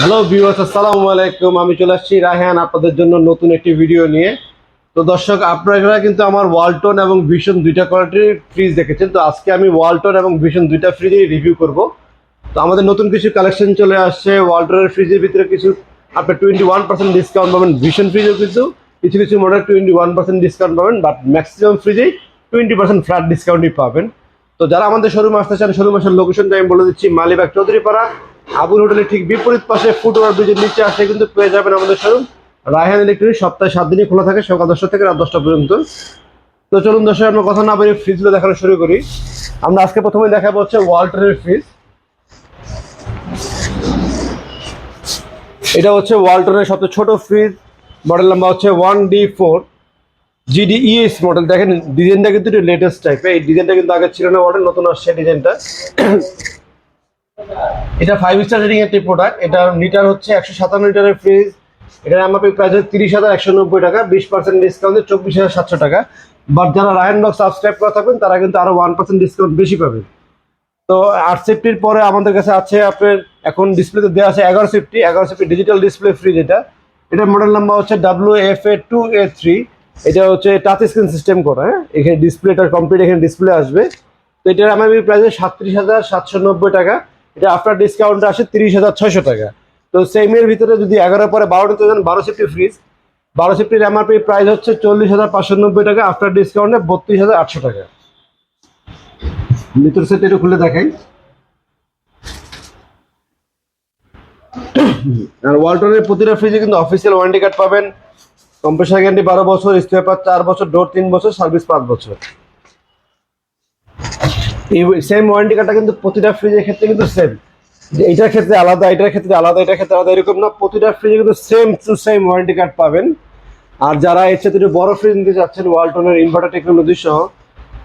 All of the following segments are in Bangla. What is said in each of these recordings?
হ্যালো ভিউয়ার্স, আসসালামু আলাইকুম। আমি চলে আসছি রায়হান আপনাদের জন্য নতুন একটি ভিডিও নিয়ে। তো দর্শক, আপনারা কিন্তু আমার ওয়ালটন এবং ভিশন দুইটা কোয়ালিটির ফ্রিজ দেখেছেন। তো আজকে আমি ওয়ালটন এবং ভিশন দুইটা ফ্রিজেই রিভিউ করব। তো আমাদের নতুন কিছু কালেকশন চলে আসছে। ওয়ালটনের ফ্রিজের ভিতরে কিছু, আপনি টোয়েন্টি ওয়ান পার্সেন্ট ডিসকাউন্ট পাবেন ভিশন ফ্রিজেও কিছু কিছু কিছু model twenty one percent discount পাবেন বাট ম্যাক্সিমাম ফ্রিজেই টোয়েন্টি পার্সেন্ট ফ্ল্যাট ডিসকাউন্টই পাবেন। তো যারা আমাদের শোরুম আসতে চান শোরুম আসার লোকেশনটা আমি বলে দিচ্ছি, মালিবাগ চৌধুরীপাড়া। আবুল হোটেলের ঠিক বিপরীত পাশে ফুটওভার ব্রিজের নিচে আসলে কিন্তু পেয়ে যাবেন আমাদের শোরুম। রায়হান ইলেকট্রনিক সপ্তাহে সাত দিনই খোলা থাকে, সকাল দশটা থেকে রাত দশটা পর্যন্ত। তো চলুন দর্শক, আমরা কথা না বলে ফ্রিজগুলো দেখানো শুরু করি। আমরা আজকে প্রথমে দেখাবো হচ্ছে ওয়াল্টনের ফ্রিজ এটা হচ্ছে ওয়াল্টনের সবচেয়ে ছোট ফ্রিজ মডেল নাম্বার হচ্ছে one D four GD ES model দেখেন ডিজাইনটা কিন্তু লেটেস্ট টাইপের এই ডিজাইনটা কিন্তু আগে ছিল না মডেল নতুন আসছে ডিজাইনটা এটা ফাইভ স্টার রেটিং একটি প্রোডাক্ট এটা লিটার হচ্ছে একশো সাতান্ন লিটারের ফ্রিজ এটার এমআরপি প্রাইস হচ্ছে তিরিশ হাজার একশো নব্বই টাকা, বিশ পার্সেন্ট ডিসকাউন্টে চব্বিশ হাজার সাতশো টাকা। বাট যারা রায়ন বক্স সাবস্ক্রাইব করা থাকবেন, তারা কিন্তু আরও ওয়ান পার্সেন্ট ডিসকাউন্ট বেশি পাবেন তো আট সেফটির পরে আমাদের কাছে আছে আপনার, এখন ডিসপ্লেতে দেওয়া আছে এগারো সেফটি এগারো সেফটি ডিজিটাল ডিসপ্লে ফ্রিজ এটা। এটার মডেল নাম্বার হচ্ছে W F A two A three এটা হচ্ছে টাচ স্ক্রিন সিস্টেম করা হ্যাঁ? এখানে ডিসপ্লেটা কমপ্লিট এখানে ডিসপ্লে আসবে। তো এটার এমআরপি প্রাইস সাতত্রিশ হাজার সাতশো নব্বই টাকা। এটা আফটার ডিসকাউন্ট আসে তিরিশ হাজার ছয়শো টাকা। তো সেমের ভিতরে যদি এগারো পরে বারো নিতে চান, বারো সেফটি ফ্রিজ বারো সেফটির এমআরপি প্রাইস হচ্ছে চল্লিশ হাজার পাঁচশো নব্বই টাকা আফটার ডিসকাউন্টে বত্রিশ হাজার আটশো টাকা। ভিতর সেট একটু খুলে দেখাই। আর ওয়ালটনের প্রতিটা ফ্রিজে কিন্তু অফিসিয়াল ওয়ারেন্টি কার্ড পাবেন। কম্প্রেসার গ্যারান্টি বারো বছর স্টেপার চার বছর ডোর তিন বছর সার্ভিস পাঁচ বছর। এই সেম ওয়ারেন্টি কার্ডটা কিন্তু প্রতিটা ফ্রিজের ক্ষেত্রে কিন্তু সেম এইটার ক্ষেত্রে আলাদা এটার ক্ষেত্রে আলাদা এটার ক্ষেত্রে আলাদা, এরকম না। প্রতিটা ফ্রিজে কিন্তু same to same warranty card পাবেন। আর যারা এর সাথে একটু বড় ফ্রিজ নিতে চাচ্ছেন ওয়ালটনের ইনভার্টার টেকনোলজি সহ,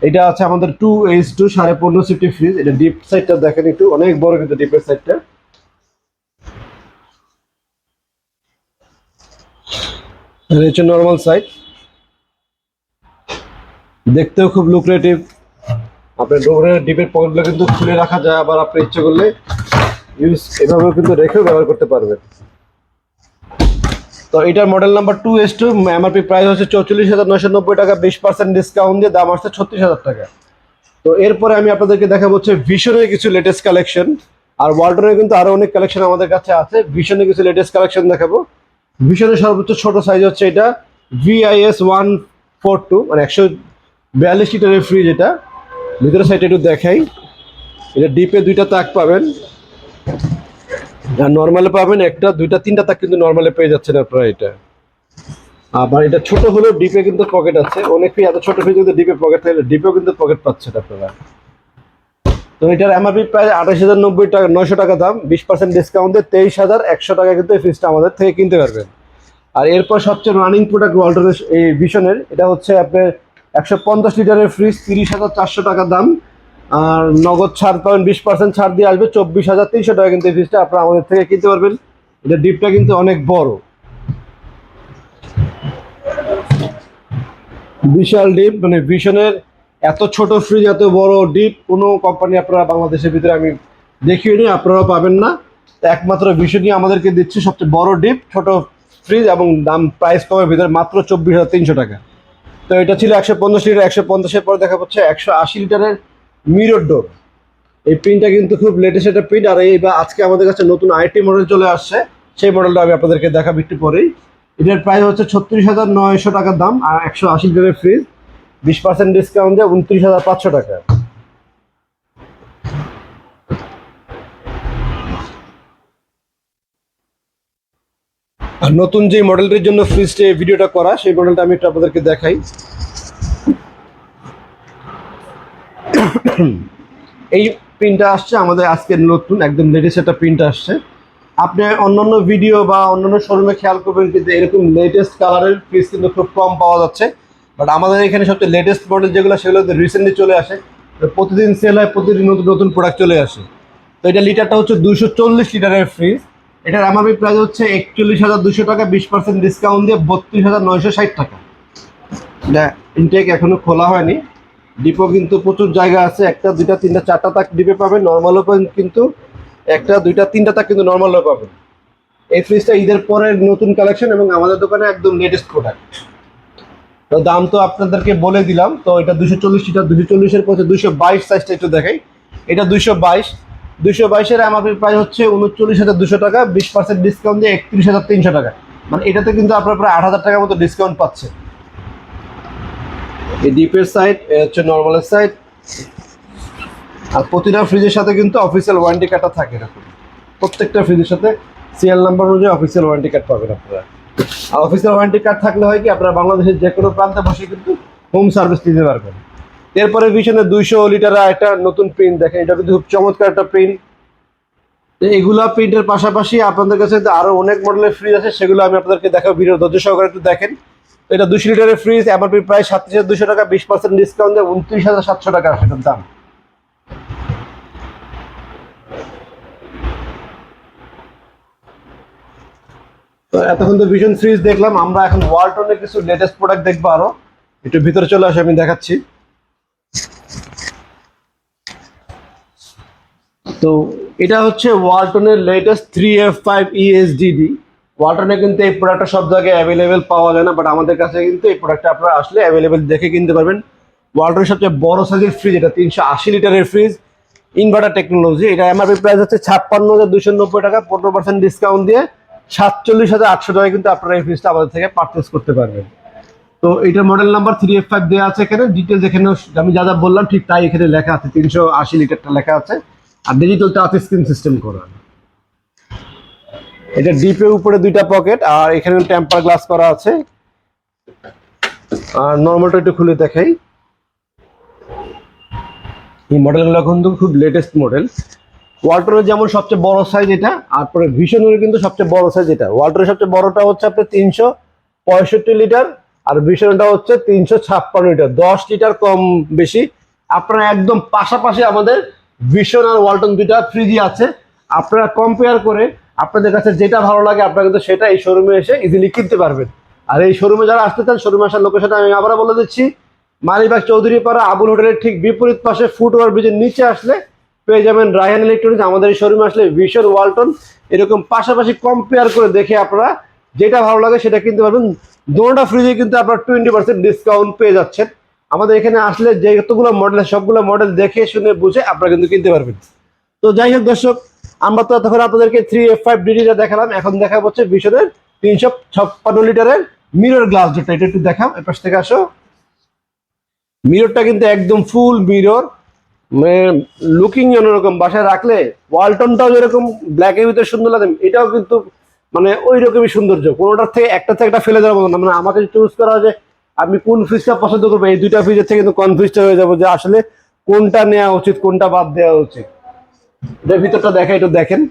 এটা আছে আমাদের টু এইচ টু সাড়ে পনেরো সিফটি ফ্রিজ এটা ডিপ সাইডটা দেখেন একটু, অনেক বড় কিন্তু ডিপের সাইডটা হচ্ছে নর্মাল সাইড দেখতেও খুব লুক্রেটিভ আপনার ডোরের ডিপের পকেটগুলো কিন্তু খুলে রাখা যায়, আবার আপনি ইচ্ছে করলে ইউজ এভাবেও কিন্তু রেখেও ব্যবহার করতে পারবেন। তো এটার model number two S two MRP price হচ্ছে চৌচল্লিশ হাজার নয়শো নব্বই টাকা, বিশ পার্সেন্ট ডিসকাউন্ট দিয়ে দাম আসছে ছত্রিশ হাজার টাকা। তো এরপরে আমি আপনাদেরকে দেখাবো হচ্ছে ভিশনের কিছু লেটেস্ট কালেকশন আর ওয়াল্টনের কিন্তু আরও অনেক কালেকশন আমাদের কাছে আছে। ভিশনের কিছু লেটেস্ট কালেকশন দেখাবো। ভিশনের সর্বোচ্চ ছোট সাইজ হচ্ছে এটা ভিআইএস ওয়ান ফোর টু মানে একশো বিয়াল্লিশ লিটারের ফ্রিজ এটা। ভিতরের সাইডে একটু দেখাই। এটা ডিপে দুইটা তাক পাবেন। আর নর্মালে পাবেন, একটা, দুইটা, তিনটা তাক কিন্তু নর্মালে পেয়ে যাচ্ছেন আপনারা এটা। আবার এটা ছোট হলেও ডিপে কিন্তু পকেট আছে। অনেক ফ্রি এত ছোট ফ্রিজ কিন্তু ডিপে পকেট থাকলে ডিপেও কিন্তু পকেট পাচ্ছেন আপনারা। তো এটার এমআরপি প্রায় আঠাশ হাজার নব্বই টাকা, নয়শো টাকা দাম। বিশ পার্সেন্ট ডিসকাউন্টে তেইশ হাজার একশো টাকা কিন্তু এই ফ্রিজটা আমাদের থেকে কিনতে পারবেন। আর এরপর সবচেয়ে রানিং প্রোডাক্ট ওয়াল্টারের এই ভিশনের এটা হচ্ছে আপনার একশো পঞ্চাশ লিটারের ফ্রিজ তিরিশ হাজার চারশো টাকা দাম। আর নগদ ছাড় পাবেন, বিশ পার্সেন্ট ছাড় দিয়ে আসবে, চব্বিশ হাজার তিনশো টাকা কিন্তু এই ফ্রিজটা আপনারা আমাদের থেকে কিনতে পারবেন। এটা ডিপটা কিন্তু অনেক বড়। বিশাল ডিপ মানে ভিশনের এত ছোট ফ্রিজ এত বড় ডিপ কোনো কোম্পানি আপনারা বাংলাদেশের ভিতরে আমি দেখিয়ে আপনারাও পাবেন না। একমাত্র ভিশনই আমাদেরকে দিচ্ছে সবচেয়ে বড় ডিপ ছোট ফ্রিজ এবং দাম প্রাইস কমের ভিতরে মাত্র চব্বিশ হাজার তিনশো টাকা। তো এটা ছিল একশো পঞ্চাশ লিটার, একশো পঞ্চাশের পরে দেখা হচ্ছে একশো আশি লিটারের মিরর ডোর এই প্রিন্টটা কিন্তু খুব লেটেস্ট একটা প্রিন্ট আর এই বা আজকে আমাদের কাছে নতুন আইটি মডেল চলে আসছে। সেই মডেলটা আমি আপনাদেরকে দেখাবো একটু পরেই। এটার প্রাইস হচ্ছে ছত্রিশ হাজার নয়শো টাকার দাম, আর একশো আশি লিটারের ফ্রিজ বিশ পার্সেন্ট ডিসকাউন্ট দেয় উনত্রিশ হাজার পাঁচশো টাকা। আর নতুন যে মডেলটির জন্য ফ্রিজটি ভিডিওটা করা, সেই মডেলটা আমি একটু আপনাদেরকে দেখাই। এই প্রিন্টটা আসছে, আমাদের আজকে নতুন, একদম লেটেস্ট একটা প্রিন্ট আসছে। আপনি অন্যান্য ভিডিও বা অন্যান্য শোরুমে খেয়াল করবেন কিন্তু এরকম লেটেস্ট কালারের ফ্রিজ কিন্তু খুব কম পাওয়া যাচ্ছে। বাট আমাদের এখানে সবচেয়ে লেটেস্ট মডেল যেগুলো, সেগুলো রিসেন্টলি চলে আসে। প্রতিদিন সেল হয়, প্রতিদিন নতুন নতুন প্রোডাক্ট চলে আসে। তো এটা লিটারটা হচ্ছে দুশো চল্লিশ লিটারের ফ্রিজ এটার এমআরপি প্রাইস হচ্ছে একচল্লিশ হাজার দুশো টাকা, বিশ পার্সেন্ট ডিসকাউন্ট দিয়ে বত্রিশ হাজার নয়শো ষাট টাকা। এটা ইনটেক এখনও খোলা হয়নি। ডিপো কিন্তু প্রচুর জায়গা আছে, একটা, দুইটা, তিনটা, চারটা তাক ডিপে পাবেন নর্মালও পাবেন কিন্তু একটা, দুইটা, তিনটা তাক কিন্তু নর্মালও পাবেন। এই ফ্রিজটা ঈদের পরে নতুন কালেকশন এবং আমাদের দোকানে একদম লেটেস্ট প্রোডাক্ট তো দাম তো আপনাদেরকে বলে দিলাম, তো এটা দুশো চল্লিশ লিটার দুশো চল্লিশের পথে দুশো বাইশ সাইজটা একটু দেখাই। এটা দুশো বাইশ দুশো বাইশের এমআরপি প্রাইস হচ্ছে উনচল্লিশ হাজার দুশো টাকা, বিশ পার্সেন্ট ডিসকাউন্ট দিয়ে একত্রিশ হাজার তিনশো টাকা। মানে এটাতে কিন্তু আপনার প্রায় আট হাজার টাকার মতো ডিসকাউন্ট পাচ্ছে। এই ডিপের সাইড হচ্ছে নর্মালের সাইড আর প্রতিটা ফ্রিজের সাথে কিন্তু অফিসিয়াল ওয়ারেন্টি কার্ডটা থাকে এরকম। প্রত্যেকটা ফ্রিজের সাথে সিএল নাম্বার অনুযায়ী অফিসিয়াল ওয়ারেন্টি কার্ড পাবেন আপনারা। আর অফিসিয়াল ওয়ারেন্টি কার্ড থাকলে হয় কি, আপনারা বাংলাদেশের যে কোনো প্রান্তে বসে কিন্তু হোম সার্ভিস নিতে পারবেন। এরপরে ভীষণে দুইশো লিটার একটা নতুন প্রিন্ট দেখেন, এটা কিন্তু খুব চমৎকার একটা প্রিন্ট এগুলা প্রিন্টের পাশাপাশি আপনাদের কাছে আরও অনেক মডেলের ফ্রিজ আছে, সেগুলো আমি আপনাদেরকে দেখাবো ভিডিও ধৈর্য সহকারে একটু দেখেন। এটা দুশো লিটারের ফ্রিজ এমআরপি প্রায় সাতত্রিশ হাজার দুশো টাকা, বিশ পার্সেন্ট ডিসকাউন্ট দেয়, উনত্রিশ হাজার সাতশো টাকা সেটার দাম। তো এতক্ষণ তো ভিশন ফ্রিজ দেখলাম, আমরা এখন ওয়ালটনের কিছু লেটেস্ট প্রোডাক্ট দেখব আরও। একটু ভিতরে চলে আসে, আমি দেখাচ্ছি। তো এটা হচ্ছে ওয়ালটনের latest three F five ESDD ওয়ালটনে কিন্তু এই প্রোডাক্টটা সব জায়গায় অ্যাভেলেবেল পাওয়া যায় না বাট আমাদের কাছে কিন্তু এই প্রোডাক্টটা আপনারা আসলে অ্যাভেলেবেল দেখে কিনতে পারবেন। ওয়ালটনের সবচেয়ে বড় সাইজের ফ্রিজ এটা তিনশো আশি লিটারের ফ্রিজ ইনভার্টার টেকনোলজি এটা এমআরপি প্রাইস হচ্ছে ছাপ্পান্ন হাজার দুশো নব্বই টাকা, পনেরো পার্সেন্ট ডিসকাউন্ট দিয়ে সাতচল্লিশ হাজার আটশো টাকায় কিন্তু আপনারা এই ফ্রিজটা আমাদের থেকে পারচেস করতে পারবেন। তো এটার model number three F five দেওয়া আছে এখানে। ডিটেলস এখানে আমি যা যা বললাম, ঠিক তাই এখানে লেখা আছে। তিনশো আশি লিটারটা লেখা আছে। আর ডিজিটাল টাচ স্ক্রিন সিস্টেম করা। এটা ডিপের উপরে দুইটা পকেট আর এখানে টেম্পার গ্লাস করা আছে। আর নর্মালটা একটু খুলে দেখাই। এই মডেলগুলো কিন্তু খুব লেটেস্ট মডেল ওয়াল্টনের যেমন সবচেয়ে বড় সাইজ এটা, আর পরে ভিশনের কিন্তু সবচেয়ে বড় সাইজ এটা। ওয়াল্টনের সবচেয়ে বড়টা হচ্ছে আপনার তিনশো পঁয়ষট্টি লিটার। আর ভিশনটা হচ্ছে তিনশো ছাপ্পান্ন লিটার, দশ লিটার কম বেশি। আপনারা একদম পাশাপাশি আমাদের ভিশন আর ওয়ালটন দুইটা ফ্রিজই আছে। আপনারা কম্পেয়ার করে আপনাদের কাছে যেটা ভালো লাগে, আপনারা কিন্তু সেটা এই শোরুমে এসে ইজিলি কিনতে পারবেন। আর এই শোরুমে যারা আসতে চান শোরুমে আসার লোকেশনটা আমি আবার বলে দিচ্ছি মালিবাগ চৌধুরী পাড়া আবুল হোটেলের ঠিক বিপরীত পাশে ফুট ওভার ব্রিজের নিচে আসলে পেয়ে যাবেন রায়হান ইলেকট্রনিক্স আমাদের এই শোরুমে আসলে ভিশন ওয়ালটন এরকম পাশাপাশি কম্পেয়ার করে দেখে আপনারা যেটা ভালো লাগে সেটা কিনতে পারবেন। দুটোটা ফ্রিজে কিন্তু আপনারা টোয়েন্টি পার্সেন্ট ডিসকাউন্ট পেয়ে যাচ্ছেন। আমাদের এখানে আসলে যতগুলো মডেল সবগুলো মডেল দেখে, শুনে, বুঝে আপনারা কিন্তু কিনতে পারবেন। তো যাই হোক দর্শক, আমরা তো তখন আপনাদেরকে থ্রি এফ ফাইভ ডিডিটা দেখালাম। এখন দেখা হচ্ছে ভীষণের তিনশো ছাপ্পান্ন লিটারের মিরর গ্লাস যেটা, এটা একটু দেখাও, এপাশ থেকে আসো। মিররটা কিন্তু একদম ফুল মিরর মানে লুকিং অন্যরকম, বাসায় রাখলে ওয়ালটনটাও যেরকম ব্ল্যাকের ভিতরে সুন্দর লাগে, এটাও কিন্তু মানে ওই রকমই সৌন্দর্য। কোনোটার থেকে একটা থেকে একটা ফেলে দেওয়ার মতো না। মানে আমাকে চুজ করা যে আমি কোন ফ্রিজটা পছন্দ করব, এই দুইটা ফ্রিজের থেকে কিন্তু কনফিউজড হয়ে যাব যে আসলে কোনটা নেওয়া উচিত, কোনটা বাদ দেওয়া উচিত। এটার ভিতরটা দেখা একটু দেখেন।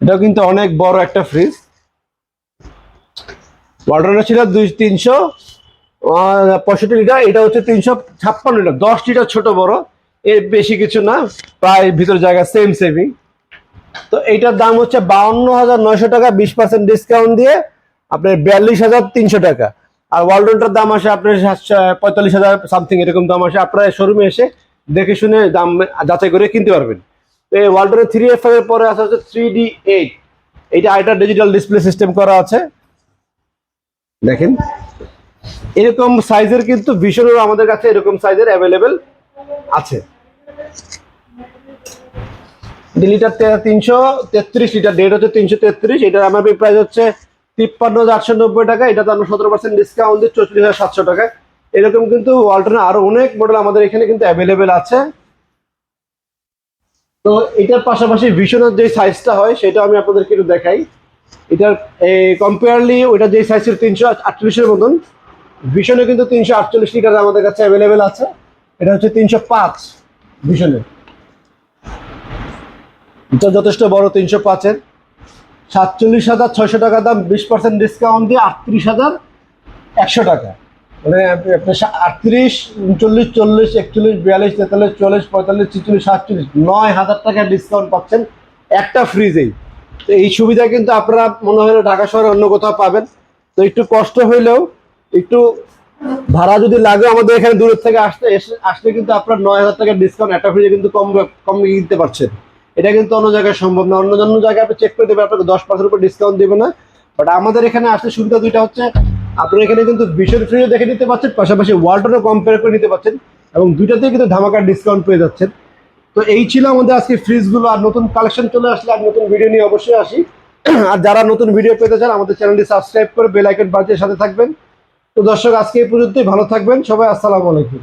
এটাও কিন্তু অনেক বড় একটা ফ্রিজ ওয়ালটনের ছিল দুই, তিনশো পঁয়ষট্টি লিটার এটা হচ্ছে তিনশো ছাপ্পান্ন লিটার দশ লিটার ছোট বড়, এর বেশি কিছু না, প্রায় ভিতর জায়গা সেম সেমই তো এইটার দাম হচ্ছে বাউন্ন হাজার নয়শো টাকা, বিশ পার্সেন্ট ডিসকাউন্ট দিয়ে আপনার বিয়াল্লিশ হাজার তিনশো টাকা। আর ওয়ালটনটার দাম আসে আপনার পঁয়তাল্লিশ হাজার সামথিং এরকম দাম আসে। আপনারা শোরুমে এসে দেখে শুনে দাম যাচাই করে কিনতে পারবেন। তো এই ওয়ালটনের থ্রি এফ এর পরে আসা হচ্ছে থ্রি ডি এইট এইটা আইটা ডিজিটাল ডিসপ্লে সিস্টেম করা আছে। দেখেন। এরকম সাইজের কিন্তু ভীষণের আমাদের কাছে এরকম সাইজের অ্যাভেলেবেল আছে। লিটার তিনশো, তেত্রিশ লিটার ডেট হচ্ছে তিনশো তেত্রিশ। এটার এমআরপি প্রাইস হচ্ছে তিপ্পান্ন হাজার আটশো নব্বই টাকা। এটা তো আমরা সতেরো পার্সেন্ট ডিসকাউন্ট দিয়ে চৌত্রিশ হাজার সাতশো টাকা এরকম কিন্তু ওয়ালটনে আরও অনেক মডেল আমাদের এখানে কিন্তু অ্যাভেলেবেল আছে। তো এটার পাশাপাশি ভিশনের যে সাইজটা হয় সেটা আমি আপনাদেরকে একটু দেখাই। এটার কম্পেয়ারলি ওইটা যে সাইজ ছিল তিনশো আটচল্লিশের মতন ভিশনে কিন্তু তিনশো আটচল্লিশ লিটার আমাদের কাছে অ্যাভেলেবেল আছে। এটা হচ্ছে তিনশো পাঁচ ভিশনের এটা যথেষ্ট বড়, তিনশো পাঁচের। সাতচল্লিশ হাজার ছয়শো টাকা দাম, বিশ পার্সেন্ট ডিসকাউন্ট দিয়ে আটত্রিশ হাজার একশো টাকা। মানে সা- আটত্রিশ, উনচল্লিশ, চল্লিশ, একচল্লিশ, বিয়াল্লিশ, তেতাল্লিশ চল্লিশ পঁয়তাল্লিশ, ছিচল্লিশ, সাতচল্লিশ, নয় হাজার টাকা ডিসকাউন্ট পাচ্ছেন একটা ফ্রিজেই তো এই সুবিধা কিন্তু আপনারা মনে হয় ঢাকা শহরে অন্য কোথাও পাবেন। তো একটু কষ্ট হইলেও একটু ভাড়া যদি লাগে আমাদের এখানে দূরের থেকে আসতে আসলে কিন্তু আপনার নয় হাজার টাকা ডিসকাউন্ট একটা ফ্রিজে কিন্তু কম কম কিনতে পারছেন। এটা কিন্তু অন্য জায়গায় সম্ভব না। অন্য অন্য জায়গায় আপনি চেক করে দেবে আপনাকে দশ পার্সেন্ট উপর ডিসকাউন্ট দেবে না। বাট আমাদের এখানে আসলে সুবিধা দুইটা হচ্ছে, আপনার এখানে কিন্তু ভীষণ ফ্রিজও দেখে নিতে পারছেন পাশাপাশি ওয়ালটনও কম্পেয়ার করে নিতে পারছেন এবং দুইটাতেই কিন্তু ধামাকার ডিসকাউন্ট পেয়ে যাচ্ছেন। তো এই ছিল আমাদের আজকে ফ্রিজগুলো আর নতুন কালেকশন চলে আসলে, আর নতুন ভিডিও নিয়ে অবশ্যই আসি। আর যারা নতুন ভিডিও পেতে চান, আমাদের চ্যানেলটি সাবস্ক্রাইব করে বেল আইকন বাজিয়ে সাথে থাকবেন। তো দর্শক, আজকে এই পর্যন্তই, ভালো থাকবেন, সবাই আসসালামু আলাইকুম।